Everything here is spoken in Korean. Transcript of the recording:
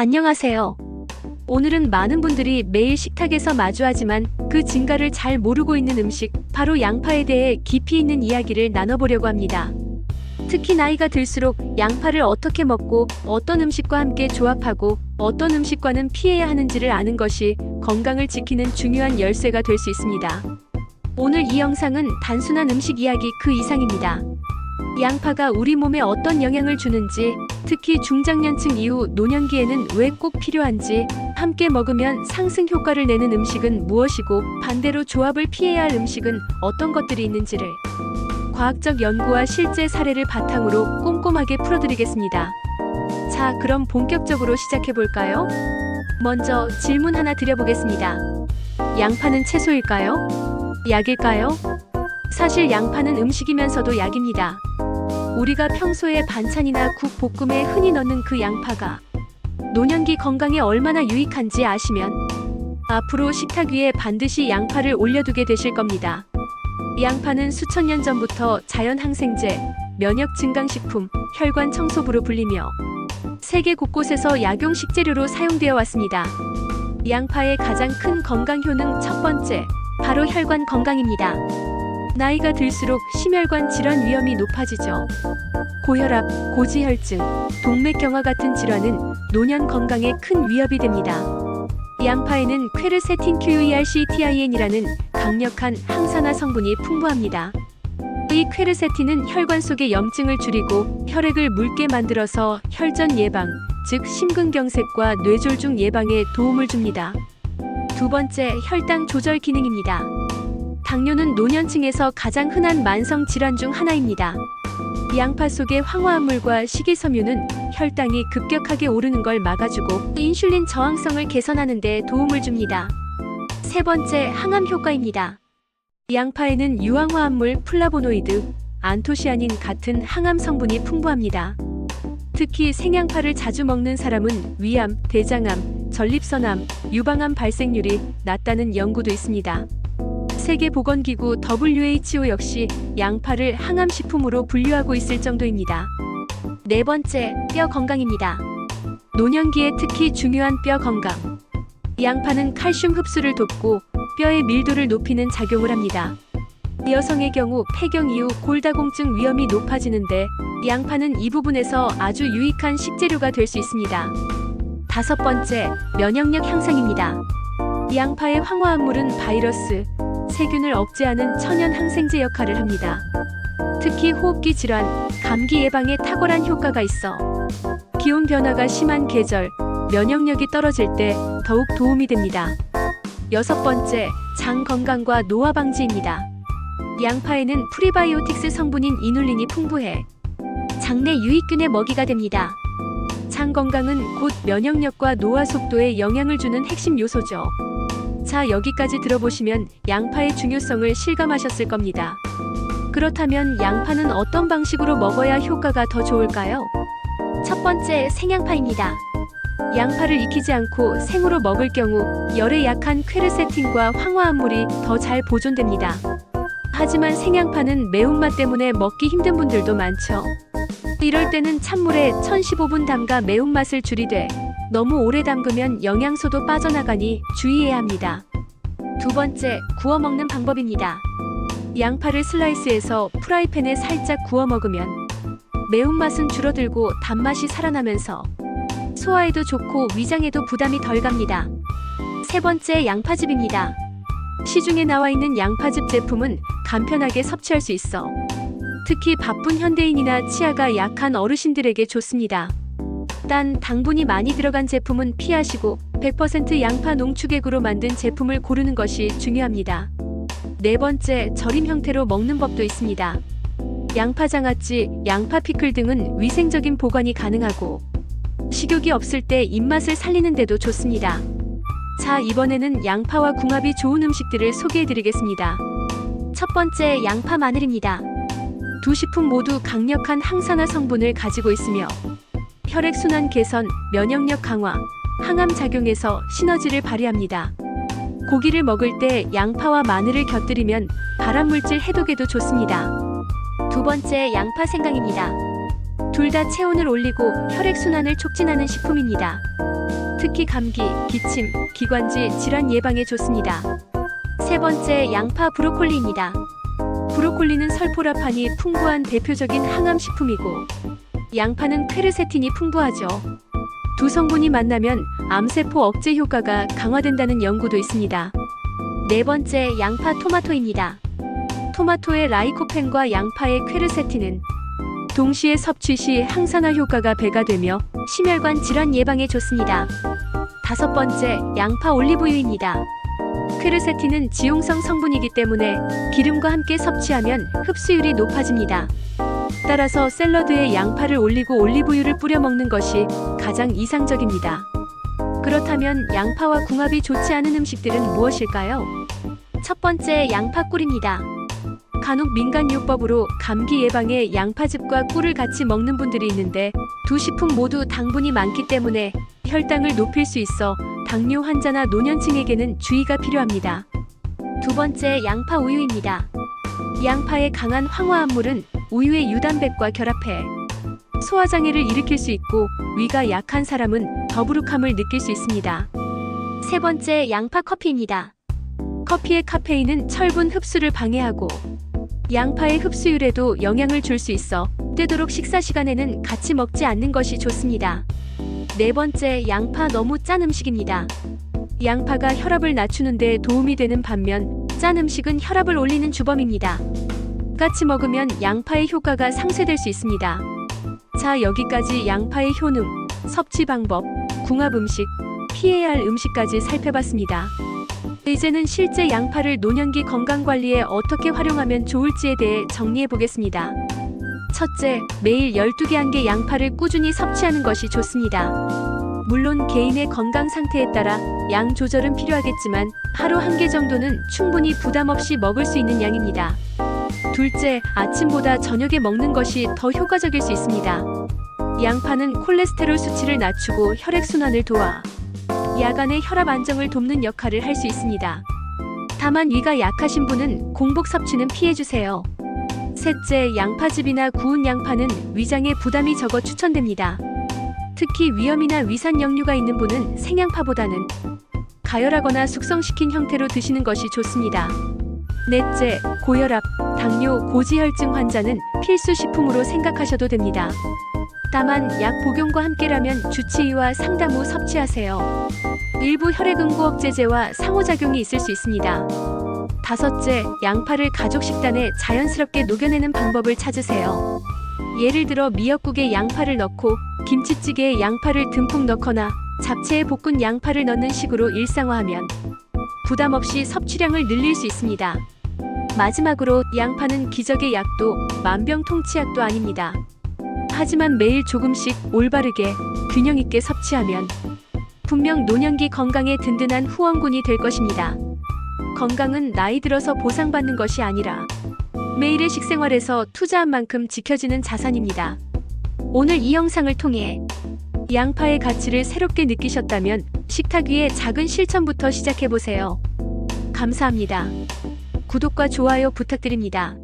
안녕하세요. 오늘은 많은 분들이 매일 식탁에서 마주하지만 그 진가를 잘 모르고 있는 음식, 바로 양파에 대해 깊이 있는 이야기를 나눠보려고 합니다. 특히 나이가 들수록 양파를 어떻게 먹고 어떤 음식과 함께 조합하고 어떤 음식과는 피해야 하는지를 아는 것이 건강을 지키는 중요한 열쇠가 될 수 있습니다. 오늘 이 영상은 단순한 음식 이야기 그 이상입니다. 양파가 우리 몸에 어떤 영향을 주는지, 특히 중장년층 이후 노년기에는 왜 꼭 필요한지, 함께 먹으면 상승 효과를 내는 음식은 무엇이고, 반대로 조합을 피해야 할 음식은 어떤 것들이 있는지를 과학적 연구와 실제 사례를 바탕으로 꼼꼼하게 풀어드리겠습니다. 자, 그럼 본격적으로 시작해 볼까요? 먼저 질문 하나 드려보겠습니다. 양파는 채소일까요? 약일까요? 사실 양파는 음식이면서도 약입니다. 우리가 평소에 반찬이나 국 볶음에 흔히 넣는 그 양파가 노년기 건강에 얼마나 유익한지 아시면 앞으로 식탁 위에 반드시 양파를 올려두게 되실 겁니다. 양파는 수천 년 전부터 자연 항생제, 면역 증강식품, 혈관 청소부로 불리며 세계 곳곳에서 약용 식재료로 사용되어 왔습니다. 양파의 가장 큰 건강 효능 첫 번째, 바로 혈관 건강입니다. 나이가 들수록 심혈관 질환 위험이 높아지죠. 고혈압, 고지혈증, 동맥경화 같은 질환은 노년 건강에 큰 위협이 됩니다. 양파에는 퀘르세틴 QERCTIN이라는 강력한 항산화 성분이 풍부합니다. 이 퀘르세틴은 혈관 속의 염증을 줄이고 혈액을 묽게 만들어서 혈전 예방, 즉 심근경색과 뇌졸중 예방에 도움을 줍니다. 두 번째, 혈당 조절 기능입니다. 당뇨는 노년층에서 가장 흔한 만성 질환 중 하나입니다. 양파 속의 황화합물과 식이섬유는 혈당이 급격하게 오르는 걸 막아주고 인슐린 저항성을 개선하는 데 도움을 줍니다. 세 번째, 항암 효과입니다. 양파에는 유황화합물 플라보노이드, 안토시아닌 같은 항암 성분이 풍부합니다. 특히 생양파를 자주 먹는 사람은 위암, 대장암, 전립선암, 유방암 발생률이 낮다는 연구도 있습니다. 세계보건기구 WHO 역시 양파를 항암식품으로 분류하고 있을 정도입니다. 네 번째, 뼈 건강입니다. 노년기에 특히 중요한 뼈 건강. 양파는 칼슘 흡수를 돕고 뼈의 밀도를 높이는 작용을 합니다. 여성의 경우 폐경 이후 골다공증 위험이 높아지는데 양파는 이 부분에서 아주 유익한 식재료가 될 수 있습니다. 다섯 번째, 면역력 향상입니다. 양파의 황화합물은 바이러스, 세균을 억제하는 천연 항생제 역할을 합니다. 특히 호흡기 질환, 감기 예방에 탁월한 효과가 있어 기온 변화가 심한 계절, 면역력이 떨어질 때 더욱 도움이 됩니다. 여섯 번째, 장 건강과 노화 방지입니다. 양파에는 프리바이오틱스 성분인 이눌린이 풍부해 장내 유익균의 먹이가 됩니다. 장 건강은 곧 면역력과 노화 속도에 영향을 주는 핵심 요소죠. 자, 여기까지 들어보시면 양파의 중요성을 실감하셨을 겁니다. 그렇다면 양파는 어떤 방식으로 먹어야 효과가 더 좋을까요? 첫 번째, 생양파입니다. 양파를 익히지 않고 생으로 먹을 경우 열에 약한 퀘르세틴과 황화합물이 더 잘 보존됩니다. 하지만 생양파는 매운맛 때문에 먹기 힘든 분들도 많죠. 이럴 때는 찬물에 1015분 담가 매운맛을 줄이되 너무 오래 담그면 영양소도 빠져나가니 주의해야 합니다. 두 번째, 구워 먹는 방법입니다. 양파를 슬라이스해서 프라이팬에 살짝 구워 먹으면 매운맛은 줄어들고 단맛이 살아나면서 소화에도 좋고 위장에도 부담이 덜 갑니다. 세 번째, 양파즙입니다. 시중에 나와 있는 양파즙 제품은 간편하게 섭취할 수 있어 특히 바쁜 현대인이나 치아가 약한 어르신들에게 좋습니다. 단 당분이 많이 들어간 제품은 피하시고 100% 양파 농축액으로 만든 제품을 고르는 것이 중요합니다. 네 번째, 절임 형태로 먹는 법도 있습니다. 양파 장아찌, 양파 피클 등은 위생적인 보관이 가능하고 식욕이 없을 때 입맛을 살리는 데도 좋습니다. 자, 이번에는 양파와 궁합이 좋은 음식들을 소개해 드리겠습니다. 첫 번째, 양파 마늘입니다. 두 식품 모두 강력한 항산화 성분을 가지고 있으며 혈액순환 개선, 면역력 강화, 항암 작용에서 시너지를 발휘합니다. 고기를 먹을 때 양파와 마늘을 곁들이면 발암물질 해독에도 좋습니다. 두 번째, 양파 생강입니다. 둘 다 체온을 올리고 혈액순환을 촉진하는 식품입니다. 특히 감기, 기침, 기관지 질환 예방에 좋습니다. 세 번째, 양파 브로콜리입니다. 브로콜리는 설포라판이 풍부한 대표적인 항암 식품이고 양파는 퀘르세틴이 풍부하죠. 두 성분이 만나면 암세포 억제 효과가 강화된다는 연구도 있습니다. 네 번째, 양파 토마토입니다. 토마토의 라이코펜과 양파의 퀘르세틴은 동시에 섭취 시 항산화 효과가 배가 되며 심혈관 질환 예방에 좋습니다. 다섯 번째, 양파 올리브유입니다. 퀘르세틴은 지용성 성분이기 때문에 기름과 함께 섭취하면 흡수율이 높아집니다. 따라서 샐러드에 양파를 올리고 올리브유를 뿌려 먹는 것이 가장 이상적입니다. 그렇다면 양파와 궁합이 좋지 않은 음식들은 무엇일까요? 첫 번째, 양파꿀입니다. 간혹 민간요법으로 감기 예방에 양파즙과 꿀을 같이 먹는 분들이 있는데 두 식품 모두 당분이 많기 때문에 혈당을 높일 수 있어 당뇨 환자나 노년층에게는 주의가 필요합니다. 두 번째, 양파 우유입니다. 양파의 강한 황화합물은 우유의 유단백과 결합해 소화장애를 일으킬 수 있고 위가 약한 사람은 더부룩함을 느낄 수 있습니다. 세 번째, 양파 커피입니다. 커피의 카페인은 철분 흡수를 방해하고 양파의 흡수율에도 영향을 줄 수 있어 되도록 식사 시간에는 같이 먹지 않는 것이 좋습니다. 네 번째, 양파 너무 짠 음식입니다. 양파가 혈압을 낮추는 데 도움이 되는 반면 짠 음식은 혈압을 올리는 주범입니다. 같이 먹으면 양파의 효과가 상쇄될 수 있습니다. 자, 여기까지 양파의 효능, 섭취 방법, 궁합 음식, 피해야 할 음식까지 살펴봤습니다. 이제는 실제 양파를 노년기 건강 관리에 어떻게 활용하면 좋을지에 대해 정리해 보겠습니다. 첫째, 매일 12개 한 개 양파를 꾸준히 섭취하는 것이 좋습니다. 물론 개인의 건강 상태에 따라 양 조절은 필요하겠지만 하루 한 개 정도는 충분히 부담 없이 먹을 수 있는 양입니다. 둘째, 아침보다 저녁에 먹는 것이 더 효과적일 수 있습니다. 양파는 콜레스테롤 수치를 낮추고 혈액순환을 도와 야간의 혈압 안정을 돕는 역할을 할 수 있습니다. 다만 위가 약하신 분은 공복 섭취는 피해주세요. 셋째, 양파즙이나 구운 양파는 위장에 부담이 적어 추천됩니다. 특히 위염이나 위산 역류가 있는 분은 생양파보다는 가열하거나 숙성시킨 형태로 드시는 것이 좋습니다. 넷째, 고혈압, 당뇨, 고지혈증 환자는 필수 식품으로 생각하셔도 됩니다. 다만 약 복용과 함께라면 주치의와 상담 후 섭취하세요. 일부 혈액응고 억제제와 상호작용이 있을 수 있습니다. 다섯째, 양파를 가족 식단에 자연스럽게 녹여내는 방법을 찾으세요. 예를 들어 미역국에 양파를 넣고 김치찌개에 양파를 듬뿍 넣거나 잡채에 볶은 양파를 넣는 식으로 일상화하면 부담 없이 섭취량을 늘릴 수 있습니다. 마지막으로 양파는 기적의 약도 만병통치약도 아닙니다. 하지만 매일 조금씩 올바르게 균형 있게 섭취하면 분명 노년기 건강에 든든한 후원군이 될 것입니다. 건강은 나이 들어서 보상받는 것이 아니라 매일의 식생활에서 투자한 만큼 지켜지는 자산입니다. 오늘 이 영상을 통해 양파의 가치를 새롭게 느끼셨다면 식탁 위의 작은 실천부터 시작해보세요. 감사합니다. 구독과 좋아요 부탁드립니다.